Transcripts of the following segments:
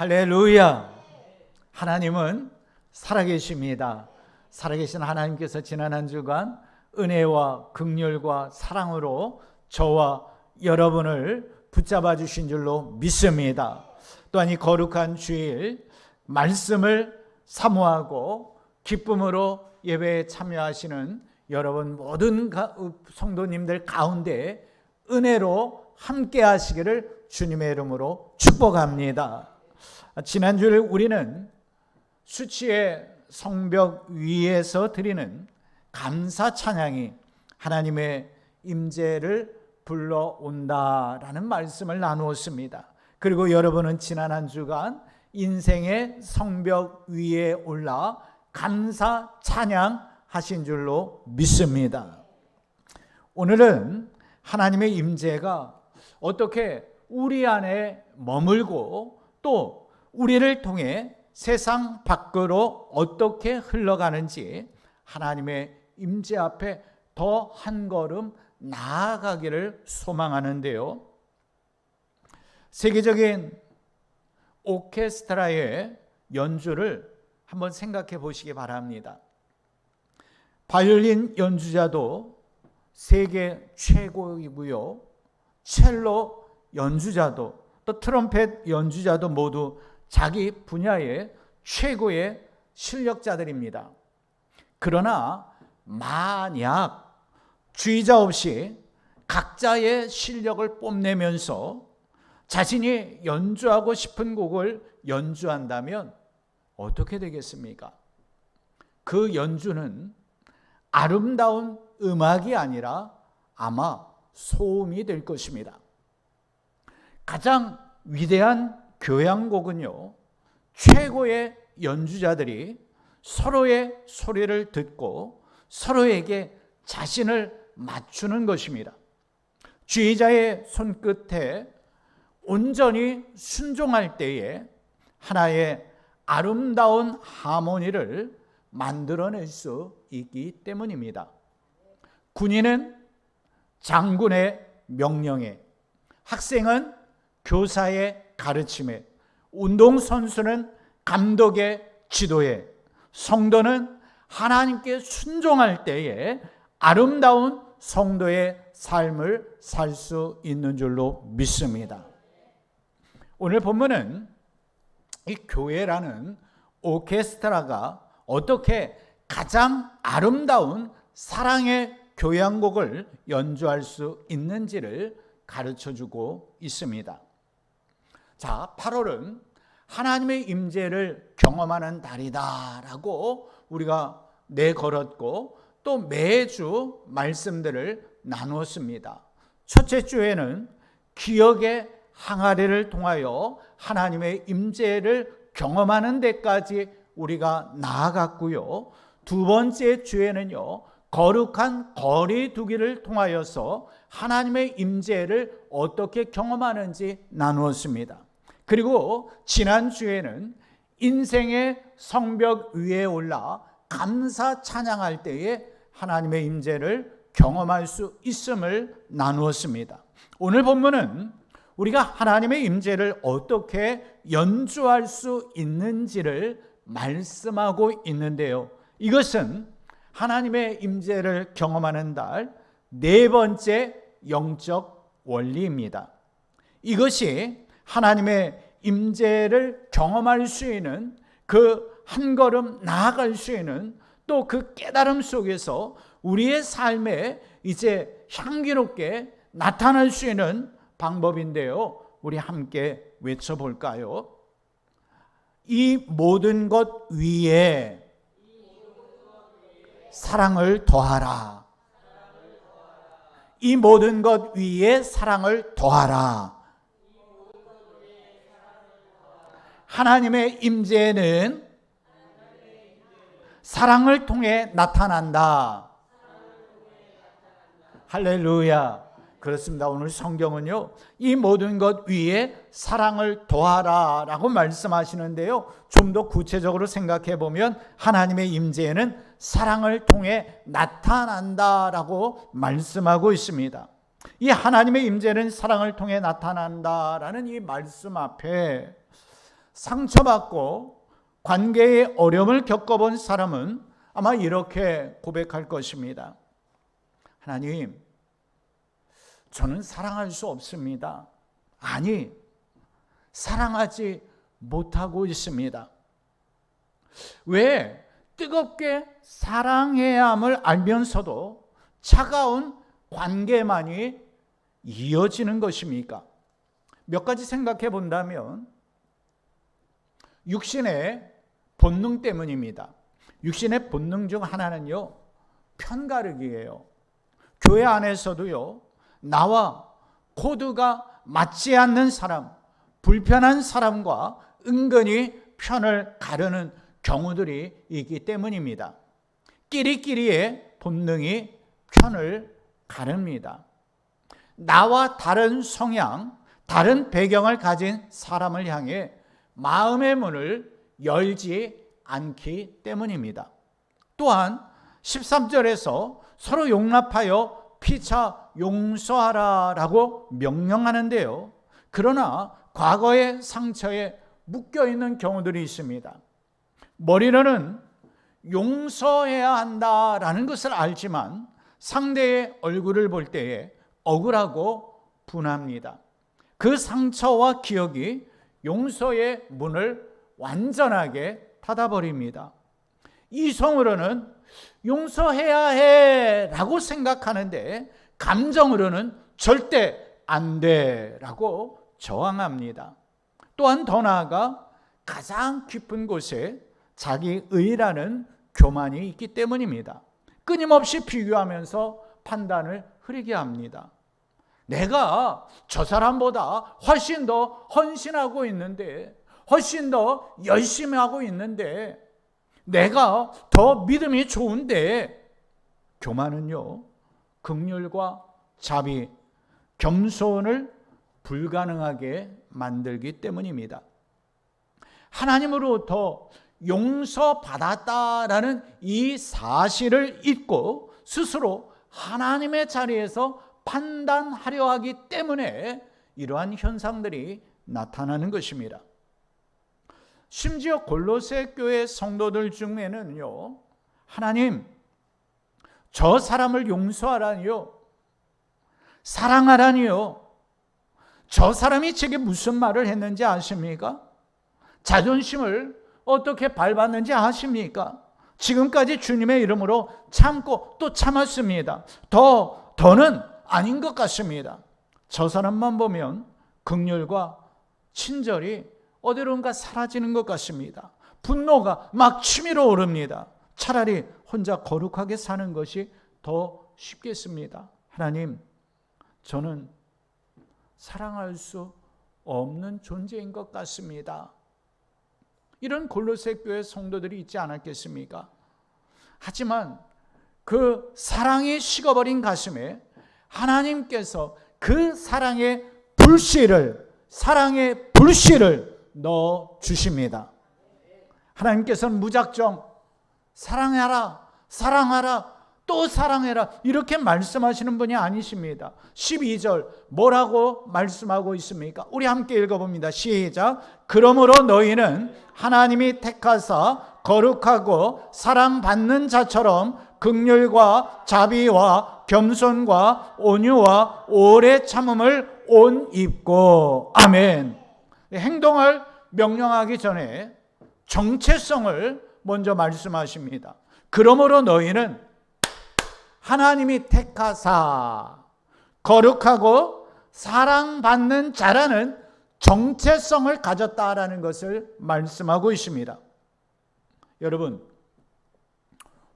할렐루야. 하나님은 살아계십니다. 살아계신 하나님께서 지난 한 주간 은혜와 극률과 사랑으로 저와 여러분을 붙잡아 주신 줄로 믿습니다. 또한 이 거룩한 주일 말씀을 사모하고 기쁨으로 예배에 참여하시는 여러분 모든 성도님들 가운데 은혜로 함께 하시기를 주님의 이름으로 축복합니다. 지난주에 우리는 수치의 성벽 위에서 드리는 감사 찬양이 하나님의 임재를 불러온다라는 말씀을 나누었습니다. 그리고 여러분은 지난 한 주간 인생의 성벽 위에 올라 감사 찬양 하신 줄로 믿습니다. 오늘은 하나님의 임재가 어떻게 우리 안에 머물고 또 우리를 통해 세상 밖으로 어떻게 흘러가는지 하나님의 임재 앞에 더 한 걸음 나아가기를 소망하는데요. 세계적인 오케스트라의 연주를 한번 생각해 보시기 바랍니다. 바이올린 연주자도 세계 최고이고요. 첼로 연주자도 또 트럼펫 연주자도 모두 자기 분야의 최고의 실력자들입니다. 그러나 만약 주의자 없이 각자의 실력을 뽐내면서 자신이 연주하고 싶은 곡을 연주한다면 어떻게 되겠습니까? 그 연주는 아름다운 음악이 아니라 아마 소음이 될 것입니다. 가장 위대한 교향곡은요, 최고의 연주자들이 서로의 소리를 듣고 서로에게 자신을 맞추는 것입니다. 주의자의 손끝에 온전히 순종할 때에 하나의 아름다운 하모니를 만들어낼 수 있기 때문입니다. 군인은 장군의 명령에, 학생은 교사의 가르침에, 운동선수는 감독의 지도에, 성도는 하나님께 순종할 때에 아름다운 성도의 삶을 살 수 있는 줄로 믿습니다. 오늘 본문은 이 교회라는 오케스트라가 어떻게 가장 아름다운 사랑의 교향곡을 연주할 수 있는지를 가르쳐 주고 있습니다. 자, 8월은 하나님의 임재를 경험하는 달이다라고 우리가 내걸었고 또 매주 말씀들을 나누었습니다. 첫째 주에는 기억의 항아리를 통하여 하나님의 임재를 경험하는 데까지 우리가 나아갔고요. 두 번째 주에는요. 거룩한 거리 두기를 통하여서 하나님의 임재를 어떻게 경험하는지 나누었습니다. 그리고 지난 주에는 인생의 성벽 위에 올라 감사 찬양할 때에 하나님의 임재를 경험할 수 있음을 나누었습니다. 오늘 본문은 우리가 하나님의 임재를 어떻게 연주할 수 있는지를 말씀하고 있는데요. 이것은 하나님의 임재를 경험하는 달 네 번째 영적 원리입니다. 이것이 하나님의 임재를 경험할 수 있는 그 한 걸음 나아갈 수 있는 또 그 깨달음 속에서 우리의 삶에 이제 향기롭게 나타날 수 있는 방법인데요. 우리 함께 외쳐볼까요? 이 모든 것 위에 사랑을 더하라. 이 모든 것 위에 사랑을 더하라. 하나님의 임재는 사랑을 통해 나타난다. 할렐루야. 그렇습니다. 오늘 성경은요, 이 모든 것 위에 사랑을 더하라 라고 말씀하시는데요. 좀 더 구체적으로 생각해 보면 하나님의 임재는 사랑을 통해 나타난다 라고 말씀하고 있습니다. 이 하나님의 임재는 사랑을 통해 나타난다 라는 이 말씀 앞에 상처받고 관계의 어려움을 겪어본 사람은 아마 이렇게 고백할 것입니다. 하나님, 저는 사랑할 수 없습니다. 아니, 사랑하지 못하고 있습니다. 왜 뜨겁게 사랑해야 함을 알면서도 차가운 관계만이 이어지는 것입니까? 몇 가지 생각해 본다면 육신의 본능 때문입니다. 육신의 본능 중 하나는요, 편가르기예요. 교회 안에서도요, 나와 코드가 맞지 않는 사람, 불편한 사람과 은근히 편을 가르는 경우들이 있기 때문입니다. 끼리끼리의 본능이 편을 가릅니다. 나와 다른 성향, 다른 배경을 가진 사람을 향해 마음의 문을 열지 않기 때문입니다. 또한 13절에서 서로 용납하여 피차 용서하라 라고 명령하는데요. 그러나 과거의 상처에 묶여 있는 경우들이 있습니다. 머리로는 용서해야 한다라는 것을 알지만 상대의 얼굴을 볼 때에 억울하고 분합니다. 그 상처와 기억이 용서의 문을 완전하게 닫아버립니다. 이성으로는 용서해야 해 라고 생각하는데 감정으로는 절대 안 돼 라고 저항합니다. 또한 더 나아가 가장 깊은 곳에 자기 의라는 교만이 있기 때문입니다. 끊임없이 비교하면서 판단을 흐리게 합니다. 내가 저 사람보다 훨씬 더 헌신하고 있는데, 훨씬 더 열심히 하고 있는데, 내가 더 믿음이 좋은데, 교만은요, 극률과 자비, 겸손을 불가능하게 만들기 때문입니다. 하나님으로부터 용서받았다라는 이 사실을 잊고 스스로 하나님의 자리에서 판단하려 하기 때문에 이러한 현상들이 나타나는 것입니다. 심지어 골로새 교회 성도들 중에는요. 하나님 저 사람을 용서하라니요. 사랑하라니요. 저 사람이 제게 무슨 말을 했는지 아십니까? 자존심을 어떻게 밟았는지 아십니까? 지금까지 주님의 이름으로 참고 또 참았습니다. 더, 더는 아닌 것 같습니다. 저 사람만 보면 극률과 친절이 어디론가 사라지는 것 같습니다. 분노가 막 치밀어 오릅니다. 차라리 혼자 거룩하게 사는 것이 더 쉽겠습니다. 하나님, 저는 사랑할 수 없는 존재인 것 같습니다. 이런 골로새 교회 성도들이 있지 않았겠습니까? 하지만 그 사랑이 식어버린 가슴에 하나님께서 그 사랑의 불씨를 사랑의 불씨를 넣어 주십니다. 하나님께서는 무작정 사랑하라, 사랑하라, 또 사랑해라 이렇게 말씀하시는 분이 아니십니다. 12절 뭐라고 말씀하고 있습니까? 우리 함께 읽어봅니다. 시작. 그러므로 너희는 하나님이 택하사 거룩하고 사랑받는 자처럼 극률과 자비와 겸손과 온유와 오래 참음을 온 입고 아멘. 행동을 명령하기 전에 정체성을 먼저 말씀하십니다. 그러므로 너희는 하나님이 택하사 거룩하고 사랑받는 자라는 정체성을 가졌다라는 것을 말씀하고 있습니다. 여러분,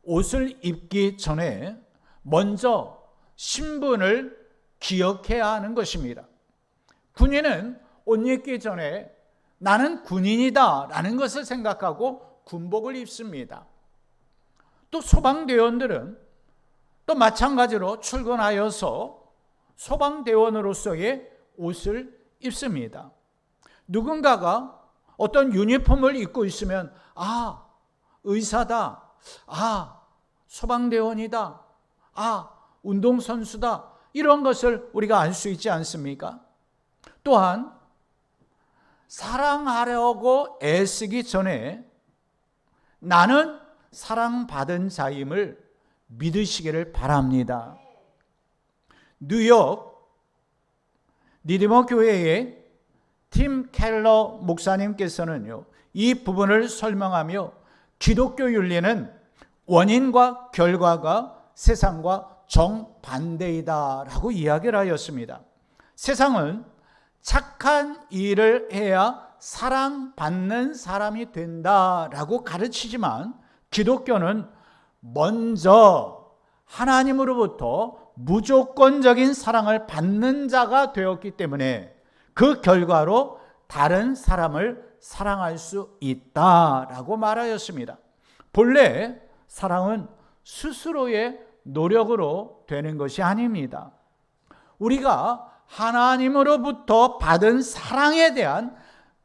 옷을 입기 전에 먼저 신분을 기억해야 하는 것입니다. 군인은 옷 입기 전에 나는 군인이다 라는 것을 생각하고 군복을 입습니다. 또 소방대원들은 또 마찬가지로 출근하여서 소방대원으로서의 옷을 입습니다. 누군가가 어떤 유니폼을 입고 있으면 아 의사다, 아 소방대원이다, 아 운동선수다 이런 것을 우리가 알 수 있지 않습니까? 또한 사랑하려고 애쓰기 전에 나는 사랑받은 자임을 믿으시기를 바랍니다. 뉴욕 니디머 교회의 팀 켈러 목사님께서는요, 이 부분을 설명하며 기독교 윤리는 원인과 결과가 세상과 정반대이다라고 이야기를 하였습니다. 세상은 착한 일을 해야 사랑받는 사람이 된다라고 가르치지만 기독교는 먼저 하나님으로부터 무조건적인 사랑을 받는 자가 되었기 때문에 그 결과로 다른 사람을 사랑할 수 있다라고 말하였습니다. 본래 사랑은 스스로의 노력으로 되는 것이 아닙니다. 우리가 하나님으로부터 받은 사랑에 대한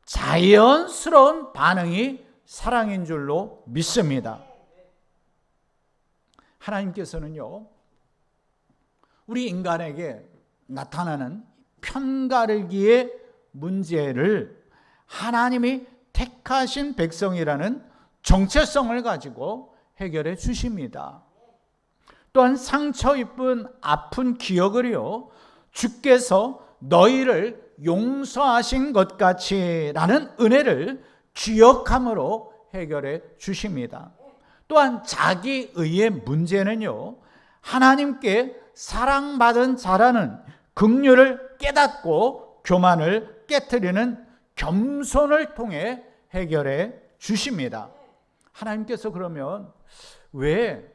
자연스러운 반응이 사랑인 줄로 믿습니다. 하나님께서는요, 우리 인간에게 나타나는 편가르기의 문제를 하나님이 택하신 백성이라는 정체성을 가지고 해결해 주십니다. 또한 상처 입은 아픈 기억을요, 주께서 너희를 용서하신 것 같이라는 은혜를 기억함으로 해결해 주십니다. 또한 자기의의 문제는요, 하나님께 사랑받은 자라는 긍휼을 깨닫고 교만을 깨뜨리는 겸손을 통해 해결해 주십니다. 하나님께서 그러면 왜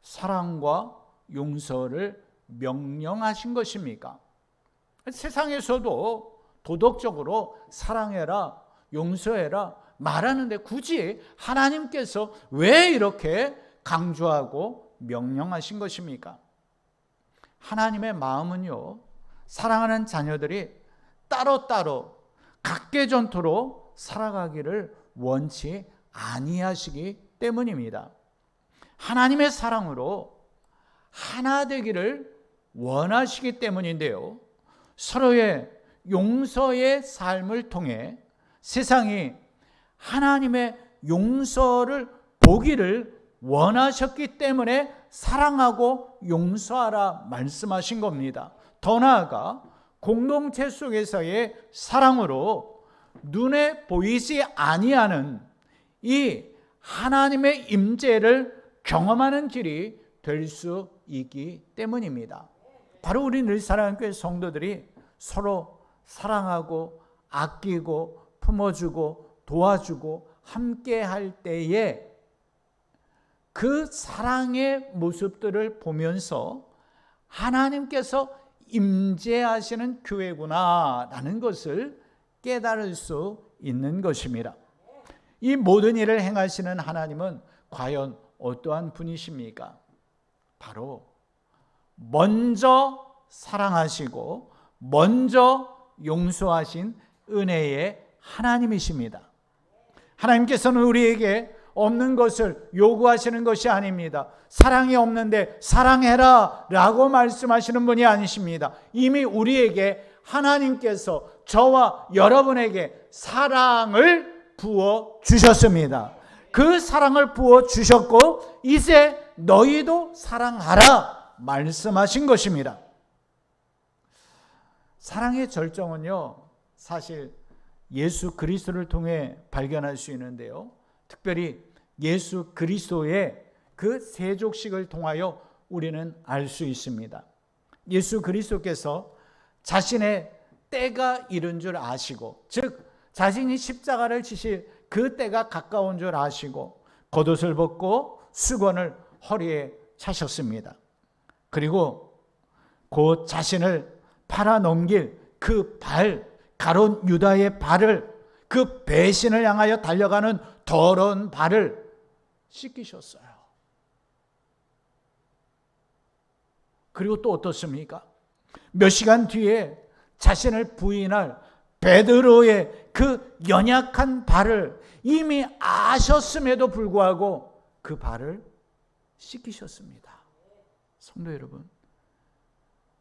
사랑과 용서를 명령하신 것입니까? 세상에서도 도덕적으로 사랑해라, 용서해라 말하는데 굳이 하나님께서 왜 이렇게 강조하고 명령하신 것입니까? 하나님의 마음은요, 사랑하는 자녀들이 따로따로 각계전투로 살아가기를 원치 아니하시기 때문입니다. 하나님의 사랑으로 하나 되기를 원하시기 때문인데요. 서로의 용서의 삶을 통해 세상이 하나님의 용서를 보기를 원하셨기 때문에 사랑하고 용서하라 말씀하신 겁니다. 더 나아가 공동체 속에서의 사랑으로 눈에 보이지 아니하는 이 하나님의 임재를 경험하는 길이 될 수 있기 때문입니다. 바로 우리 늘 사랑하는 교회 성도들이 서로 사랑하고 아끼고 품어주고 도와주고 함께 할 때에 그 사랑의 모습들을 보면서 하나님께서 임재하시는 교회구나라는 것을 깨달을 수 있는 것입니다. 이 모든 일을 행하시는 하나님은 과연 어떠한 분이십니까? 바로 먼저 사랑하시고 먼저 용서하신 은혜의 하나님이십니다. 하나님께서는 우리에게 없는 것을 요구하시는 것이 아닙니다. 사랑이 없는데 사랑해라 라고 말씀하시는 분이 아니십니다. 이미 우리에게 하나님께서 저와 여러분에게 사랑을 부어 주셨습니다. 그 사랑을 부어 주셨고 이제 너희도 사랑하라 말씀하신 것입니다. 사랑의 절정은요. 사실 예수 그리스도를 통해 발견할 수 있는데요. 특별히 예수 그리스도의 그 세족식을 통하여 우리는 알 수 있습니다. 예수 그리스도께서 자신의 때가 이른 줄 아시고, 즉, 자신이 십자가를 지실 그 때가 가까운 줄 아시고, 겉옷을 벗고 수건을 허리에 차셨습니다. 그리고 곧 자신을 팔아 넘길 그 발, 가론 유다의 발을 그 배신을 향하여 달려가는 더러운 발을 씻기셨어요. 그리고 또 어떻습니까? 몇 시간 뒤에 자신을 부인할 베드로의 그 연약한 발을 이미 아셨음에도 불구하고 그 발을 씻기셨습니다. 성도 여러분,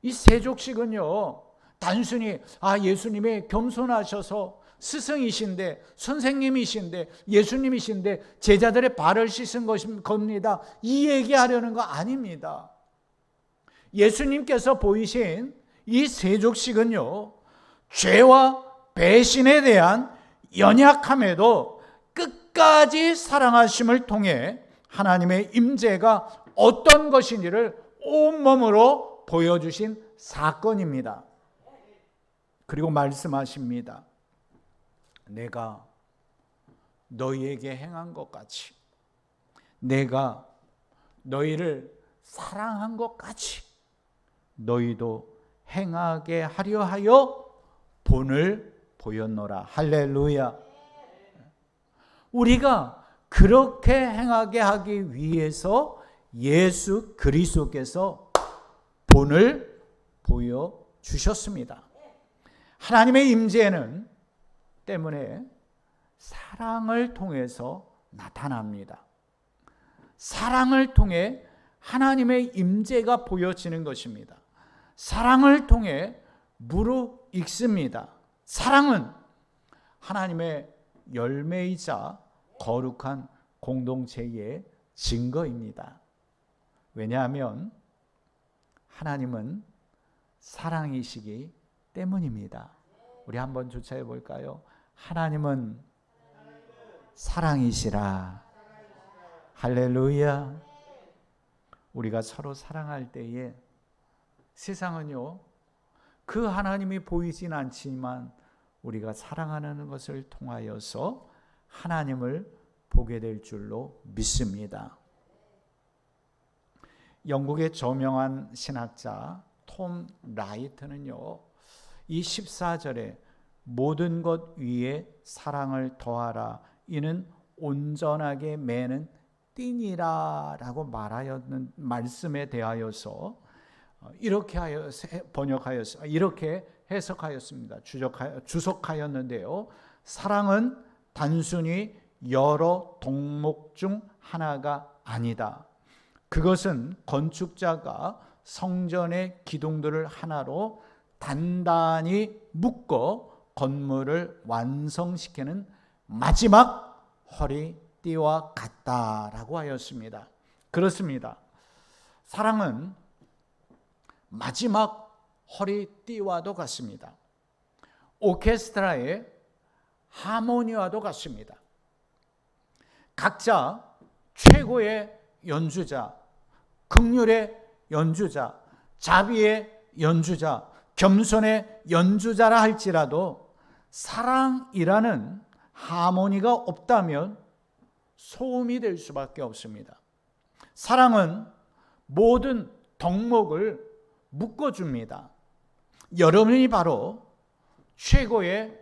이 세족식은요, 단순히 아 예수님이 겸손하셔서 스승이신데 선생님이신데 예수님이신데 제자들의 발을 씻은 것입- 겁니다. 이 얘기하려는 거 아닙니다. 예수님께서 보이신 이 세족식은요. 죄와 배신에 대한 연약함에도 끝까지 사랑하심을 통해 하나님의 임재가 어떤 것인지를 온몸으로 보여주신 사건입니다. 그리고 말씀하십니다. 내가 너희에게 행한 것 같이 내가 너희를 사랑한 것 같이 너희도 행하게 하려 하여 본을 보였노라. 할렐루야. 우리가 그렇게 행하게 하기 위해서 예수 그리스도께서 본을 보여 주셨습니다. 하나님의 임재는 때문에 사랑을 통해서 나타납니다. 사랑을 통해 하나님의 임재가 보여지는 것입니다. 사랑을 통해 무릎 익습니다. 사랑은 하나님의 열매이자 거룩한 공동체의 증거입니다. 왜냐하면 하나님은 사랑이시기 때문입니다. 우리 한번 조차해 볼까요? 하나님은 사랑이시라. 할렐루야. 우리가 서로 사랑할 때에 세상은요, 그 하나님이 보이진 않지만 우리가 사랑하는 것을 통하여서 하나님을 보게 될 줄로 믿습니다. 영국의 저명한 신학자 톰 라이트는요, 이 14절에 모든 것 위에 사랑을 더하라. 이는 온전하게 매는 띠니라라고 말하였는 말씀에 대하여서 어, 이렇게 하여 번역하였 이렇게 해석하였습니다. 주석하였는데요. 사랑은 단순히 여러 동목 중 하나가 아니다. 그것은 건축자가 성전의 기둥들을 하나로 단단히 묶어 건물을 완성시키는 마지막 허리띠와 같다라고 하였습니다. 그렇습니다. 사랑은 마지막 허리띠와도 같습니다. 오케스트라의 하모니와도 같습니다. 각자 최고의 연주자, 극률의 연주자, 자비의 연주자, 겸손의 연주자라 할지라도 사랑이라는 하모니가 없다면 소음이 될 수밖에 없습니다. 사랑은 모든 덕목을 묶어줍니다. 여러분이 바로 최고의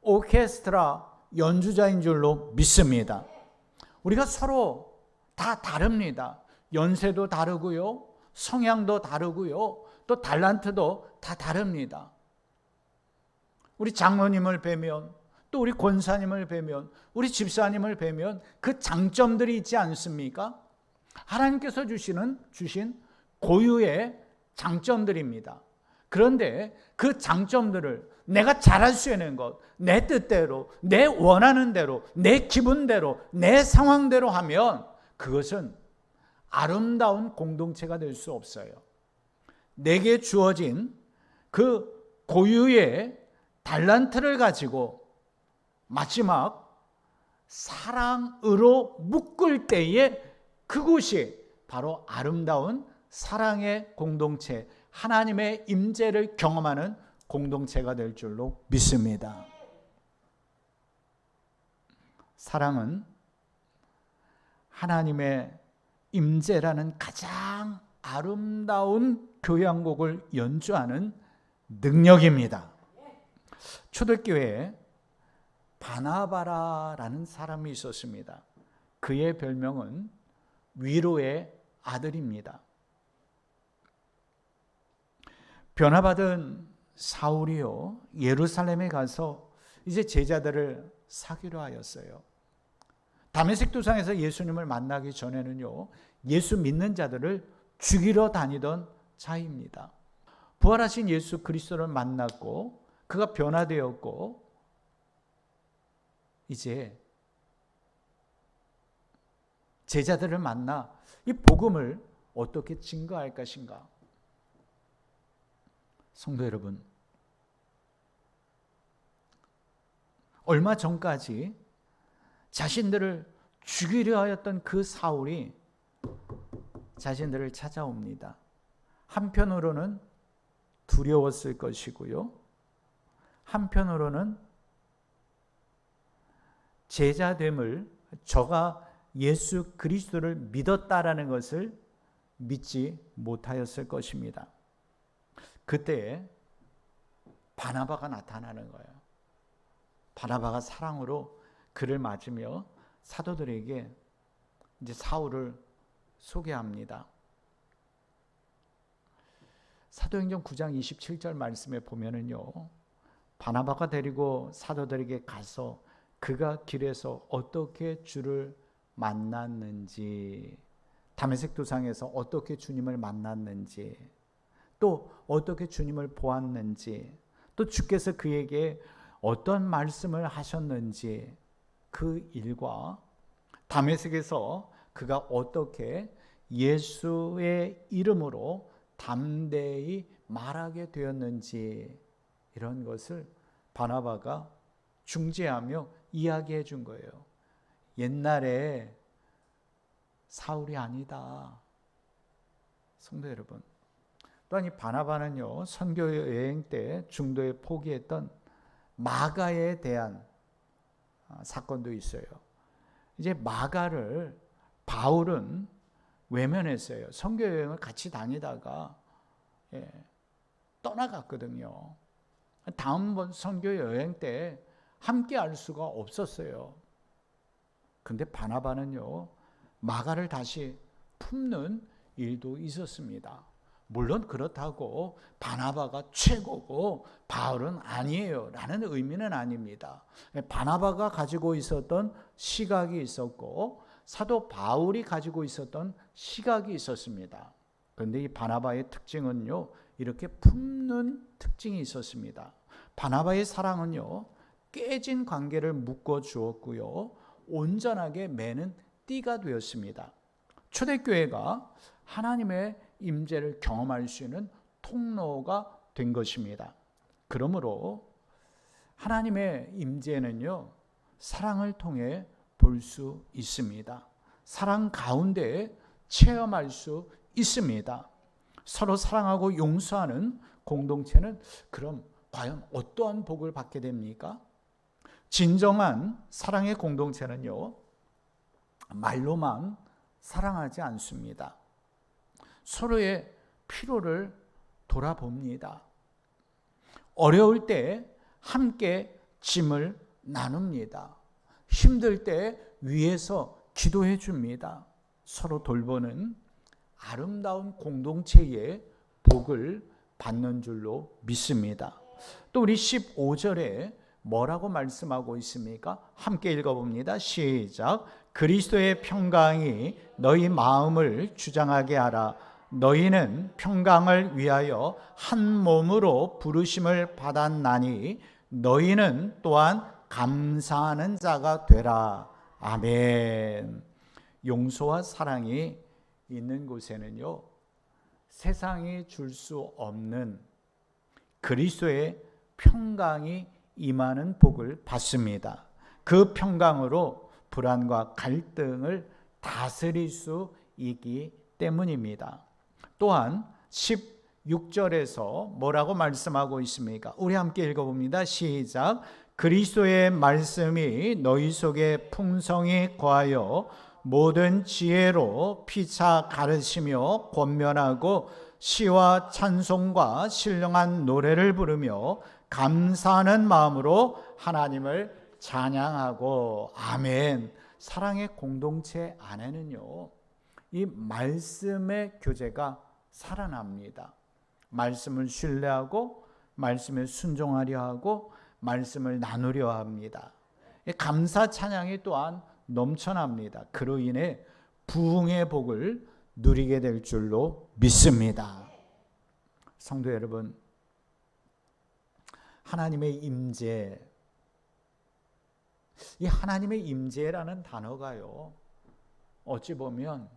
오케스트라 연주자인 줄로 믿습니다. 우리가 서로 다 다릅니다. 연세도 다르고요. 성향도 다르고요. 또 달란트도 다 다릅니다. 우리 장로님을 뵈면 또 우리 권사님을 뵈면 우리 집사님을 뵈면 그 장점들이 있지 않습니까? 하나님께서 주시는 주신 고유의 장점들입니다. 그런데 그 장점들을 내가 잘할 수 있는 것, 내 뜻대로, 내 원하는 대로, 내 기분대로, 내 상황대로 하면 그것은 아름다운 공동체가 될 수 없어요. 내게 주어진 그 고유의 달란트를 가지고 마지막 사랑으로 묶을 때에 그곳이 바로 아름다운 사랑의 공동체, 하나님의 임재를 경험하는 공동체가 될 줄로 믿습니다. 사랑은 하나님의 임재라는 가장 아름다운 교향곡을 연주하는 능력입니다. 초대교회에 바나바라라는 사람이 있었습니다. 그의 별명은 위로의 아들입니다. 변화받은 사울이요 예루살렘에 가서 이제 제자들을 사귀려 하였어요. 다메섹 도상에서 예수님을 만나기 전에는요 예수 믿는 자들을 죽이러 다니던 자입니다. 부활하신 예수 그리스도를 만났고 그가 변화되었고 이제 제자들을 만나 이 복음을 어떻게 증거할 것인가? 성도 여러분, 얼마 전까지 자신들을 죽이려 하였던 그 사울이 자신들을 찾아옵니다. 한편으로는 두려웠을 것이고요. 한편으로는 제자됨을 저가 예수 그리스도를 믿었다라는 것을 믿지 못하였을 것입니다. 그때 바나바가 나타나는 거예요. 바나바가 사랑으로 그를 맞으며 사도들에게 이제 사울을 소개합니다. 사도행전 9장 27절 말씀에 보면은요. 바나바가 데리고 사도들에게 가서 그가 길에서 어떻게 주를 만났는지 담에색 도상에서 어떻게 주님을 만났는지 또 어떻게 주님을 보았는지 또 주께서 그에게 어떤 말씀을 하셨는지 그 일과 담에색에서 그가 어떻게 예수의 이름으로 담대히 말하게 되었는지 이런 것을 바나바가 중재하며 이야기해 준 거예요. 옛날에 사울이 아니다. 성도 여러분. 또한 이 바나바는요, 선교 여행 때 중도에 포기했던 마가에 대한 아, 사건도 있어요. 이제 마가를 바울은 외면했어요. 선교 여행을 같이 다니다가 예, 떠나갔거든요. 다음번 선교 여행 때 함께 할 수가 없었어요. 근데 바나바는요, 마가를 다시 품는 일도 있었습니다. 물론 그렇다고 바나바가 최고고 바울은 아니에요. 라는 의미는 아닙니다. 바나바가 가지고 있었던 시각이 있었고 사도 바울이 가지고 있었던 시각이 있었습니다. 그런데 이 바나바의 특징은요, 이렇게 품는 특징이 있었습니다. 바나바의 사랑은요, 깨진 관계를 묶어 주었고요, 온전하게 매는 띠가 되었습니다. 초대교회가 하나님의 임재를 경험할 수 있는 통로가 된 것입니다. 그러므로 하나님의 임재는요, 사랑을 통해 볼 수 있습니다. 사랑 가운데 체험할 수 있습니다. 서로 사랑하고 용서하는 공동체는 그럼 과연 어떠한 복을 받게 됩니까? 진정한 사랑의 공동체는요, 말로만 사랑하지 않습니다. 서로의 필요를 돌아봅니다. 어려울 때 함께 짐을 나눕니다. 힘들 때 위에서 기도해 줍니다. 서로 돌보는 아름다운 공동체의 복을 받는 줄로 믿습니다. 또 우리 15절에 뭐라고 말씀하고 있습니까? 함께 읽어봅니다. 시작. 그리스도의 평강이 너희 마음을 주장하게 하라. 너희는 평강을 위하여 한 몸으로 부르심을 받았나니 너희는 또한 감사하는 자가 되라. 아멘. 용서와 사랑이 있는 곳에는요, 세상이 줄 수 없는 그리스도의 평강이 임하는 복을 받습니다. 그 평강으로 불안과 갈등을 다스릴 수 있기 때문입니다. 또한 16절에서 뭐라고 말씀하고 있습니까? 우리 함께 읽어봅니다. 시작. 그리스도의 말씀이 너희 속에 풍성히 거하여 모든 지혜로 피차 가르치며 권면하고 시와 찬송과 신령한 노래를 부르며 감사하는 마음으로 하나님을 찬양하고 아멘. 사랑의 공동체 안에는요. 이 말씀의 교제가 살아납니다. 말씀을 신뢰하고 말씀에 순종하려 하고 말씀을 나누려 합니다. 감사 찬양이 또한 넘쳐납니다. 그로 인해 부흥의 복을 누리게 될 줄로 믿습니다. 성도 여러분, 하나님의 임재 이 하나님의 임재라는 단어가요. 어찌 보면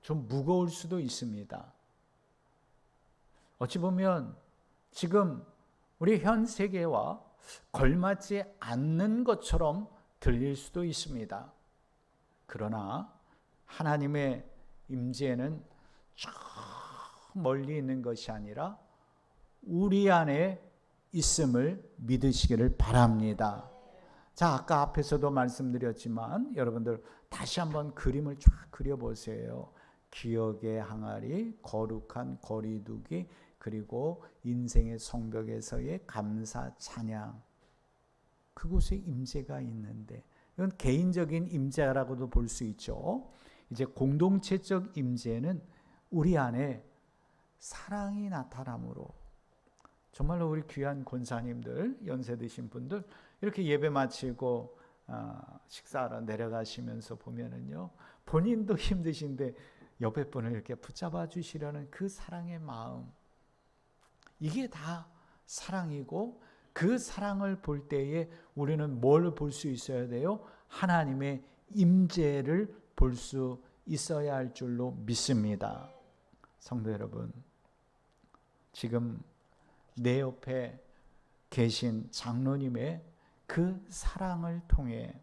좀 무거울 수도 있습니다. 어찌 보면 지금 우리 현 세계와 걸맞지 않는 것처럼 들릴 수도 있습니다. 그러나 하나님의 임재는 저 멀리 있는 것이 아니라 우리 안에 있음을 믿으시기를 바랍니다. 자, 아까 앞에서도 말씀드렸지만 여러분들 다시 한번 그림을 쫙 그려보세요. 기억의 항아리, 거룩한 거리두기, 그리고 인생의 성벽에서의 감사 찬양. 그곳에 임재가 있는데 이건 개인적인 임재라고도 볼 수 있죠. 이제 공동체적 임재는 우리 안에 사랑이 나타남으로 정말로 우리 귀한 권사님들 연세 드신 분들 이렇게 예배 마치고 어, 식사하러 내려가시면서 보면은요 본인도 힘드신데 옆에 분을 이렇게 붙잡아 주시려는 그 사랑의 마음 이게 다 사랑이고 그 사랑을 볼 때에 우리는 뭘 볼 수 있어야 돼요? 하나님의 임재를 볼 수 있어야 할 줄로 믿습니다. 성도 여러분, 지금 내 옆에 계신 장로님의 그 사랑을 통해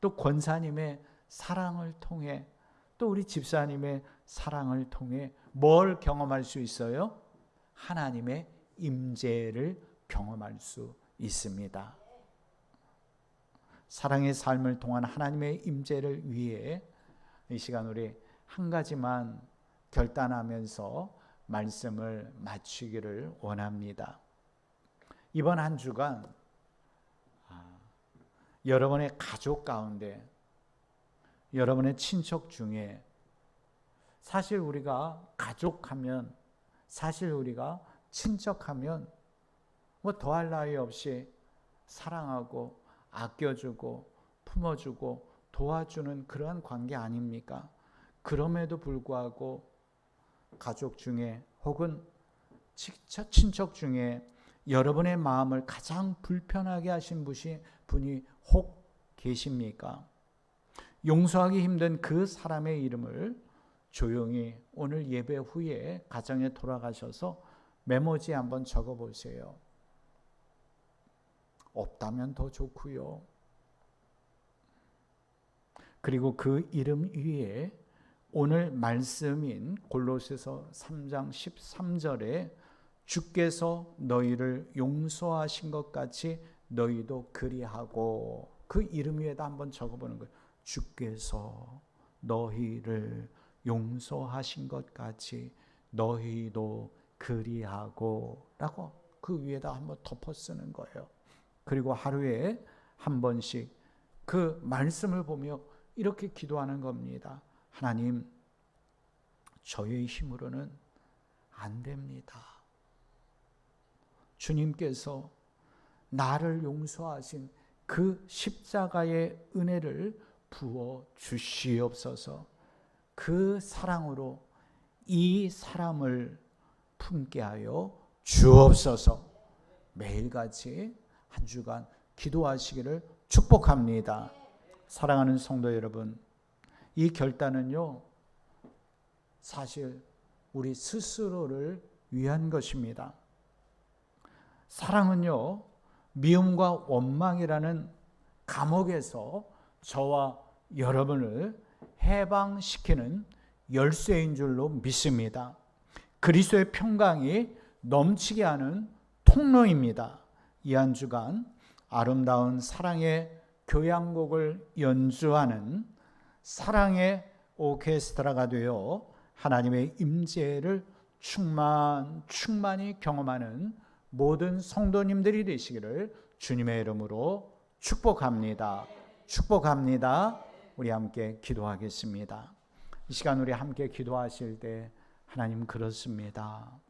또 권사님의 사랑을 통해 또 우리 집사님의 사랑을 통해 뭘 경험할 수 있어요? 하나님의 임재를 경험할 수 있습니다. 사랑의 삶을 통한 하나님의 임재를 위해 이 시간 우리 한 가지만 결단하면서 말씀을 마치기를 원합니다. 이번 한 주간 아, 여러분의 가족 가운데 여러분의 친척 중에 사실 우리가 가족하면 사실 우리가 친척하면 뭐 더할 나위 없이 사랑하고 아껴주고 품어주고 도와주는 그러한 관계 아닙니까? 그럼에도 불구하고 가족 중에 혹은 친척 중에 여러분의 마음을 가장 불편하게 하신 분이, 혹 계십니까? 용서하기 힘든 그 사람의 이름을 조용히 오늘 예배 후에 가정에 돌아가셔서 메모지에 한번 적어 보세요. 없다면 더 좋고요. 그리고 그 이름 위에 오늘 말씀인 골로새서 3장 13절에 주께서 너희를 용서하신 것 같이 너희도 그리하고 그 이름 위에다 한번 적어 보는 거예요. 주께서 너희를 용서하신 것 같이 너희도 그리하고 라고 그 위에다 한번 덮어 쓰는 거예요. 그리고 하루에 한 번씩 그 말씀을 보며 이렇게 기도하는 겁니다. 하나님, 저의 힘으로는 안 됩니다. 주님께서 나를 용서하신 그 십자가의 은혜를 부어 주시옵소서. 그 사랑으로 이 사람을 품게 하여 주옵소서. 매일같이 한 주간 기도하시기를 축복합니다. 사랑하는 성도 여러분, 이 결단은요, 사실 우리 스스로를 위한 것입니다. 사랑은요, 미움과 원망이라는 감옥에서 저와 여러분을 해방시키는 열쇠인 줄로 믿습니다. 그리스도의 평강이 넘치게 하는 통로입니다. 이 한 주간 아름다운 사랑의 교향곡을 연주하는 사랑의 오케스트라가 되어 하나님의 임재를 충만 충만히 경험하는 모든 성도님들이 되시기를 주님의 이름으로 축복합니다. 축복합니다. 우리 함께 기도하겠습니다. 이 시간 우리 함께 기도하실 때 하나님 그렇습니다.